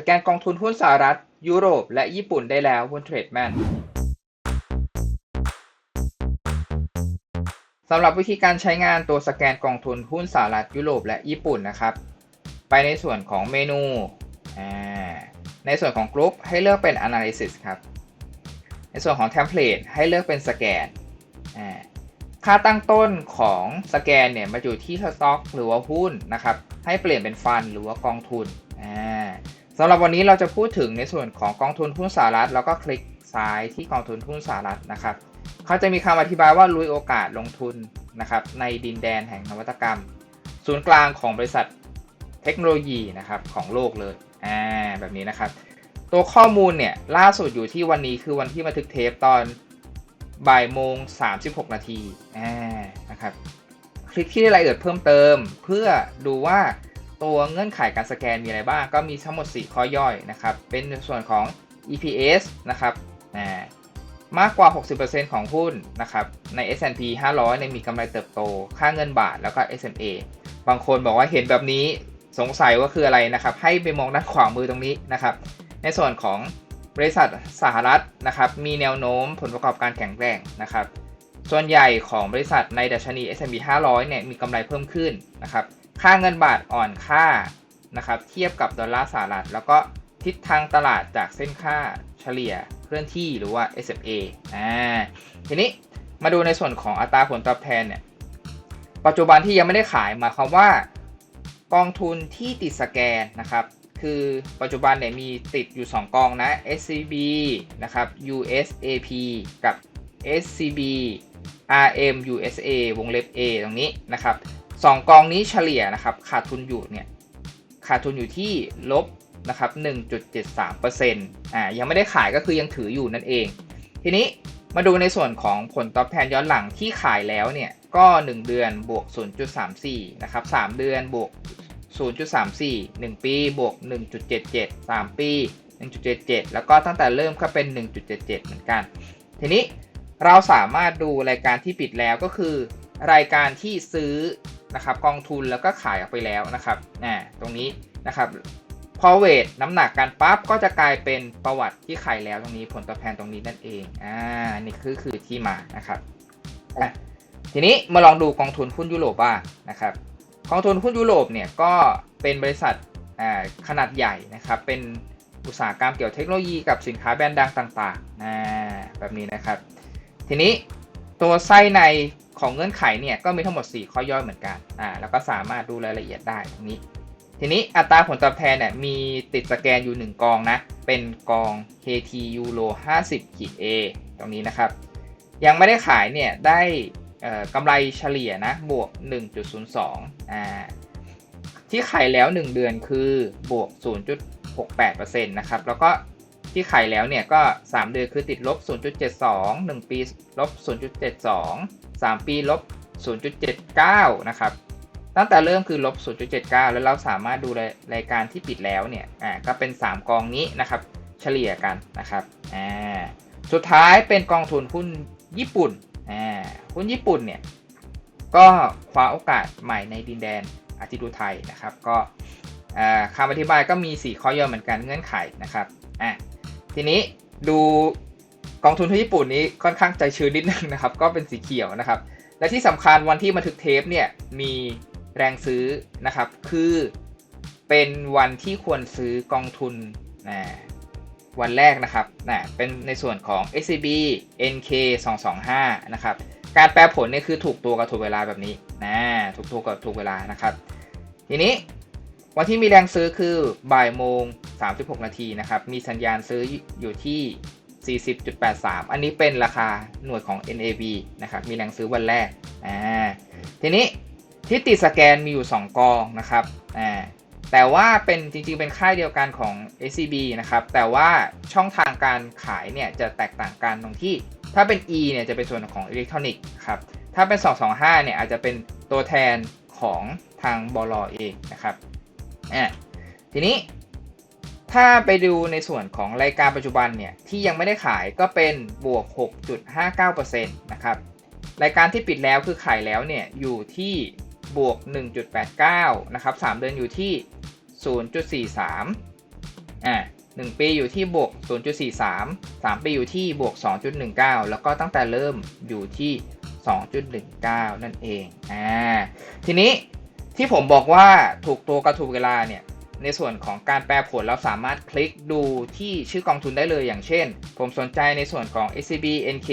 สแกนกองทุนหุ้นสหรัฐ ยุโรป และญี่ปุ่นได้แล้วบน TradeMan สำหรับวิธีการใช้งานตัวสแกนกองทุนหุ้นสหรัฐยุโรป และญี่ปุ่นนะครับ ไปในส่วนของเมนูในส่วนของกรุ๊ปให้เลือกเป็น Analysis ครับ ในส่วนของ Template ให้เลือกเป็นสแกนค่าตั้งต้นของสแกนเนี่ยมาอยู่ที่สต็อกหรือว่าหุ้นนะครับ ให้เปลี่ยนเป็นฟันหรือว่ากองทุน สำหรับวันนี้เราจะพูดถึงในส่วนของกองทุนหุ้นสหรัฐ แล้วก็คลิกซ้ายที่กองทุนหุ้นสหรัฐนะครับ เขาจะมีคำอธิบายว่าลุยโอกาสลงทุนนะครับในดินแดนแห่งนวัตกรรม ศูนย์กลางของบริษัทเทคโนโลยีนะครับของโลกเลยอ่าแบบนี้นะครับ ตัวข้อมูลเนี่ยล่าสุดอยู่ที่วันนี้คือวันที่บันทึกเทปตอนบ่ายโมง 36 นาทีอ่านะครับ คลิกที่รายละเอียดเพิ่มเติม เพื่อดูว่า ตัวเงื่อนไขการสแกนมีอะไรบ้าง ก็มีทั้งหมด 4 ข้อย่อยนะครับ เป็นส่วนของ EPS นะครับอ่ามากกว่า 60%ของหุ้นนะครับ ใน S&P 500เนี่ยมีกำไรเติบโต ค่าเงินบาทแล้วก็ SMA บางคนบอกว่าเห็นแบบนี้สงสัยว่าคืออะไรนะครับ ให้ไปมองด้านขวามือตรงนี้นะครับ ในส่วนของบริษัทสหรัฐนะครับ มีแนวโน้มผลประกอบการแข็งแกร่งนะครับ ส่วนใหญ่ของบริษัทในดัชนี S&P 500เนี่ยมีกำไรเพิ่มขึ้นนะครับ ค่าเงินบาทอ่อนค่านะครับเทียบกับดอลลาร์สหรัฐ แล้วก็ทิศทางตลาดจากเส้นค่าเฉลี่ยเคลื่อนที่หรือว่า SMA อ่าทีนี้มาดูในส่วนของอัตราผลตอบแทนเนี่ยปัจจุบันที่ยังไม่ได้ขายหมายความว่ากองทุนที่ติดสแกนนะครับคือปัจจุบันเนี่ยมีติดอยู่ 2 กองนะ SCB นะครับ USAP กับ SCB RM USA วงเล็บ A ตรงนี้นะครับ สองกองนี้เฉลี่ยนะครับขาดทุนอยู่เนี่ยขาดทุนอยู่ที่ลบนะครับ1.73%อ่ายังไม่ได้ขายก็คือยังถืออยู่นั่นเอง ทีนี้มาดูในส่วนของผลตอบแทนย้อนหลังที่ขายแล้วเนี่ยก็ 1 เดือนบวก 0.34 นะครับ 3 เดือนบวก 0.34 1 ปีบวก 1.77 3 ปี 1.77 แล้วก็ตั้งแต่เริ่มก็เป็น 1.77 เหมือนกัน ทีนี้เราสามารถดูรายการที่ปิดแล้วก็คือ รายการที่ซื้อ นะครับกองทุนแล้วก็ขายออกไปแล้วนะครับอ่าตรงนี้นะครับพอเวทน้ำหนักการปั๊บก็จะกลายเป็นประวัติที่ขายแล้วตรงนี้ผลตอบแทนตรงนี้นั่นเองอ่านี่คือคือที่มานะครับอะทีนี้มาลองดูกองทุนหุ้นยุโรปบ้างนะครับกองทุนหุ้นยุโรปเนี่ยก็เป็นบริษัทขนาดใหญ่นะครับเป็นอุตสาหกรรมเกี่ยวเทคโนโลยีกับสินค้าแบรนด์ดังต่างๆแบบนี้นะครับ ทีนี้ตัวไส้ใน ของเงื่อนไขเนี่ยก็มีทั้งหมด 4 ข้อย่อยเหมือนกันอ่าแล้วก็สามารถดูรายละเอียดได้ตรงนี้ ทีนี้อัตราผลตอบแทนเนี่ยมีติดสแกนอยู่ 1 กองนะ เป็นกอง KT Euro 50ขีด A ตรงนี้นะครับ ยังไม่ได้ขายเนี่ยได้กำไรเฉลี่ยนะบวก 1.02อ่าที่ขายแล้ว 1 เดือนคือบวก 0.68%นะครับแล้วก็ ที่ขายแล้วเนี่ยก็ 3 เดือนคือติดลบ 0.72 1 ปีลบ 0.72 3 ปีลบ 0.79 นะครับ ตั้งแต่เริ่มคือลบ 0.79 แล้วเราสามารถดูรายการที่ปิดแล้วเนี่ย อ่า ก็เป็น 3 กองนี้นะครับ เฉลี่ยกันนะครับ อ่า สุดท้ายเป็นกองทุนหุ้นญี่ปุ่น อ่า หุ้นญี่ปุ่นเนี่ย ก็คว้าโอกาสใหม่ในดินแดนอาทิตย์ดูไทยนะครับ ก็คำอธิบายก็มี 4 ข้อย่อเหมือนกันเงื่อนไขนะครับ อะ ทีนี้ดูกองทุนที่ญี่ปุ่นนี้ค่อนข้างใจชื้นนิดนึงนะครับ ก็เป็นสีเขียวนะครับ และที่สำคัญวันที่บันทึกเทปเนี่ยมีแรงซื้อนะครับ คือเป็นวันที่ควรซื้อกองทุนนะวันแรกนะครับนะเป็นในส่วนของ SCB NK 225นะครับ การแปลผลเนี่ยคือถูกตัวกับถูกเวลาแบบนี้นะถูกตัวกับถูกเวลานะครับ ทีนี้วันที่มีแรงซื้อคือบ่ายโมง 36 นาทีนะครับ มีสัญญาณซื้ออยู่ที่ 40.83 อันนี้เป็นราคาหน่วยของ NAV นะครับ มีแรงซื้อวันแรก อ่า ทีนี้ที่ติดสแกนมีอยู่ 2 กองนะครับ อ่า แต่ว่าเป็นจริงๆ เป็นค่ายเดียวกันของ SCB นะครับ แต่ว่าช่องทางการขายเนี่ยจะแตกต่างกันตรงที่ ถ้าเป็น E เนี่ยจะเป็นส่วนของอิเล็กทรอนิกส์ครับ ถ้าเป็น 225 เนี่ยอาจจะเป็นตัวแทนของทางบลเองนะครับ อะทีนี้ ถ้าไปดูในส่วนของรายการปัจจุบันเนี่ย ที่ยังไม่ได้ขายก็เป็นบวก 6.59%นะครับ รายการที่ปิดแล้วคือขายแล้วเนี่ย อยู่ที่บวก 1.89 นะครับ 3 เดือนอยู่ที่ 0.43 อ่าหนึ่งปีอยู่ที่บวก 0.43 3 ปีอยู่ที่บวก 2.19 แล้วก็ตั้งแต่เริ่มอยู่ที่ 2.19 นั่นเอง อ่า ทีนี้ที่ผมบอกว่าถูกตัวกับถูกเวลาเนี่ย ในส่วนของการแปลผลเราสามารถคลิกดูที่ชื่อกองทุนได้เลยอย่างเช่น ผมสนใจในส่วนของ SCB NK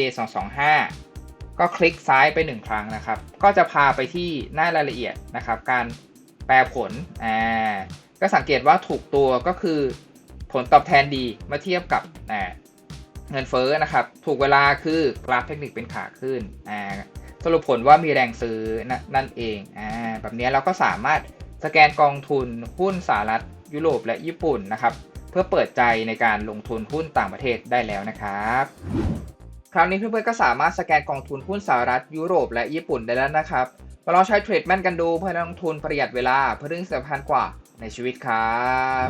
225ก็คลิกซ้ายไปหนึ่งครั้งนะครับ ก็จะพาไปที่หน้ารายละเอียดนะครับ การแปลผลอ่าก็สังเกตว่าถูกตัวก็คือผลตอบแทนดีเมื่อเทียบกับอ่าเงินเฟ้อนะครับ ถูกเวลาคือกราฟเทคนิคเป็นขาขึ้นอ่าสรุปผลว่ามีแรงซื้อนนั่นเองอ่าแบบนี้เราก็สามารถ สแกนกองทุนหุ้นสหรัฐยุโรปและญี่ปุ่นนะครับ เพื่อเปิดใจในการลงทุนหุ้นต่างประเทศได้แล้วนะครับ คราวนี้เพื่อนๆก็สามารถสแกนกองทุนหุ้นสหรัฐยุโรปและญี่ปุ่นได้แล้วนะครับมาลองใช้เทรดแมนกันดูเพื่อลงทุนประหยัดเวลาเพื่อเรื่องสำคัญกว่าในชีวิตครับ